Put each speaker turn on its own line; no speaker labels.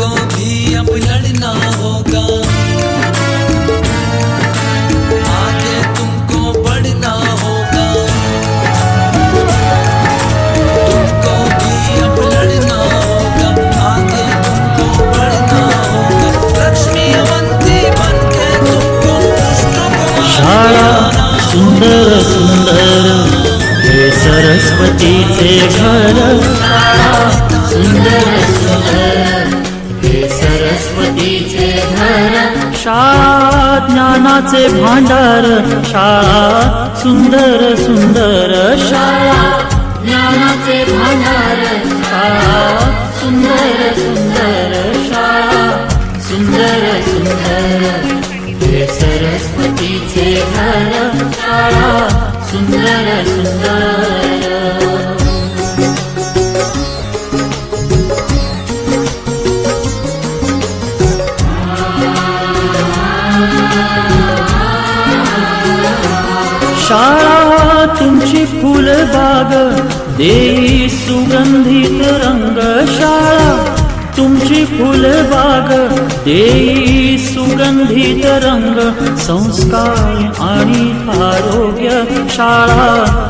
तुमको भी अब लड़ना होगा। आगे तुमको बढ़ना होगा। तुमको भी अब लड़ना होगा। आगे तुमको बढ़ना होगा। लक्ष्मी अवंती बन के तुमको को
सुंदर सुंदर हे सरस्वतीचे घर शाळा ज्ञानाचे भांडार शाळा सुंदर सुंदर शाळा. ज्ञानाचे भांडार शाळा सुंदर सुंदर शाळा. सुंदर सुंदर हे सरस्वतीचे घर शाळा. सुंदर सुंदर शाळा तुमची फुलबाग देई सुगंधित रंग शाळा तुमची फुलबाग देई सुगंधित रंग संस्कार आणि आरोग्य शाळा